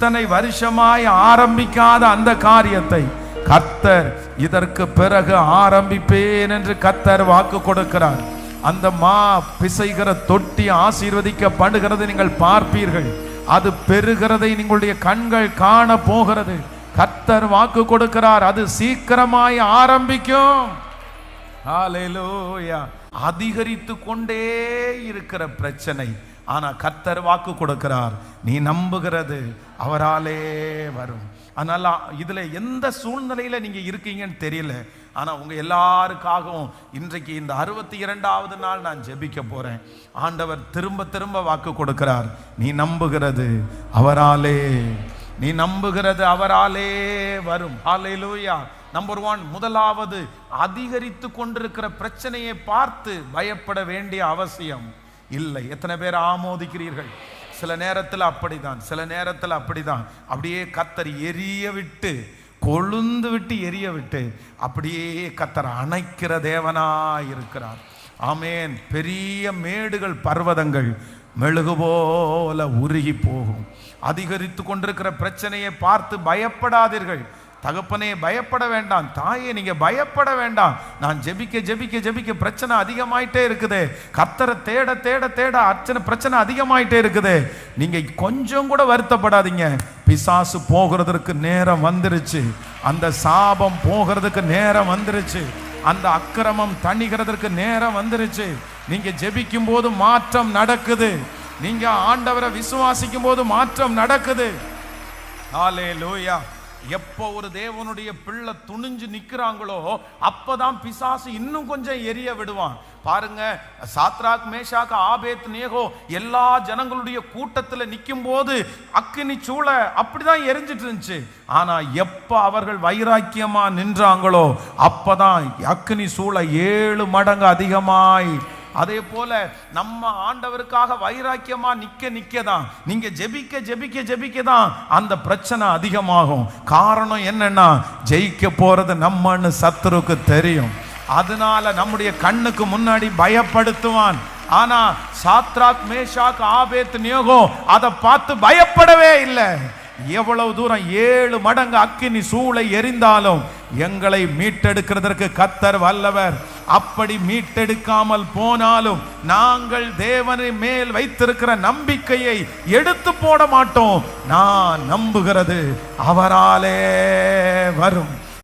இத்தனை வருஷமாய் ஆரம்பிக்காத அந்த காரியத்தை கர்த்தர் இதற்கு பிறகு ஆரம்பிப்பேன் என்று கர்த்தர் வாக்கு கொடுக்கிறார். அந்த மா பிசைகிற தொட்டி ஆசீர்வதிக்கப்படுகிறது நீங்கள் பார்ப்பீர்கள். அது பெறுகிறதை நீங்களுடைய கண்கள் காண போகிறது. கர்த்தர் வாக்கு கொடுக்கிறார். அது சீக்கிரமாய் ஆரம்பிக்கும். அதிகரித்து கொண்டே இருக்கிற பிரச்சனை ஆனால் கர்த்தர் வாக்கு கொடுக்கிறார். நீ நம்புகிறது அவராலே வரும். அதனால இதில் எந்த சூழ்நிலையில் நீங்கள் இருக்கீங்கன்னு தெரியல. ஆனால் உங்கள் எல்லாருக்காகவும் இன்றைக்கு இந்த அறுபத்தி இரண்டாவது நாள் நான் ஜெபிக்க போகிறேன் ஆண்டவர் திரும்ப திரும்ப வாக்கு கொடுக்கிறார். நீ நம்புகிறது அவராலே. நீ நம்புகிறது அவராலே வரும். ஹalleluya நம்பர் ஒன் முதலாவது அதிகரித்து கொண்டிருக்கிற பிரச்சனையை பார்த்து பயப்பட வேண்டிய அவசியம். இல்லை. எத்தனை பேர் ஆமோதிக்கிறீர்கள்? சில நேரத்தில் அப்படிதான் சில நேரத்தில் அப்படிதான். அப்படியே கத்தர் எரிய விட்டு கொழுந்து விட்டு எரிய விட்டு அப்படியே கத்தர் அணைக்கிற தேவனாய் இருக்கிறார். ஆமேன். பெரிய மேடுகள் பர்வதங்கள் மெழுகு போல உருகி போகும். அதிகரித்து கொண்டிருக்கிற பிரச்சனையை பார்த்து பயப்படாதீர்கள். தகப்பனே பயப்பட வேண்டாம். தாயே நீங்க பயப்பட வேண்டாம். நான் ஜெபிக்க ஜெபிக்க ஜெபிக்க பிரச்சனை அதிகமாயிட்டே இருக்குது. கத்தரை தேட தேட தேட அர்ச்சனை பிரச்சனை அதிகமாயிட்டே இருக்குது. நீங்க கொஞ்சம் கூட வருத்தப்படாதீங்க. பிசாசு போகிறதற்கு நேரம் வந்துருச்சு. அந்த சாபம் போகிறதுக்கு நேரம் வந்துருச்சு. அந்த அக்கிரமம் தணிகிறதற்கு நேரம் வந்துருச்சு. நீங்க ஜெபிக்கும் போது மாற்றம் நடக்குது. நீங்க ஆண்டவரை விசுவாசிக்கும் போது மாற்றம் நடக்குது. ஆலே லூயா எப்போ ஒரு தேவனுடைய பிள்ளை துணிஞ்சு நிக்கிறாங்களோ அப்போதான் பிசாசு இன்னும் கொஞ்சம் எரிய விடுவான். பாருங்க சாத்ராக் மேஷாக ஆபேத் நேகோ எல்லா ஜனங்களுடைய கூட்டத்தில் நிற்கும் போது அக்கினி சூளை அப்படிதான் எரிஞ்சிட்டு இருந்துச்சு. ஆனா எப்போ அவர்கள் வைராக்கியமா நின்றாங்களோ அப்பதான் அக்கினி சூளை ஏழு மடங்கு அதிகமாய் அதே போல நம்ம ஆண்டவருக்காக வைராக்கியமா நிக்க நிக்க தான் நீங்க ஜெபிக்க ஜெபிக்க ஜெபிக்க தான் அந்த பிரச்சனை அதிகமாகும். காரணம் என்னன்னா ஜெயிக்க போறது நம்மன்னு சத்துருக்கு தெரியும். அதனால நம்முடைய கண்ணுக்கு முன்னாடி பயப்படுத்துவான். ஆனா சாத்ராக் மேஷாக் ஆபேத் நியோகம் அதை பார்த்து பயப்படவே இல்லை. எவ்வளவு தூரம் ஏழு மடங்கு அக்கினி சூளை எரிந்தாலும் எங்களை மீட்டெடுக்கிறதற்கு கத்தர் வல்லவர். அப்படி மீட்டெடுக்காமல் போனாலும் நாங்கள் தேவனை மேல் வைத்திருக்கிற நம்பிக்கையை எடுத்து போட மாட்டோம். நான் நம்புகிறது அவராலே வரும்.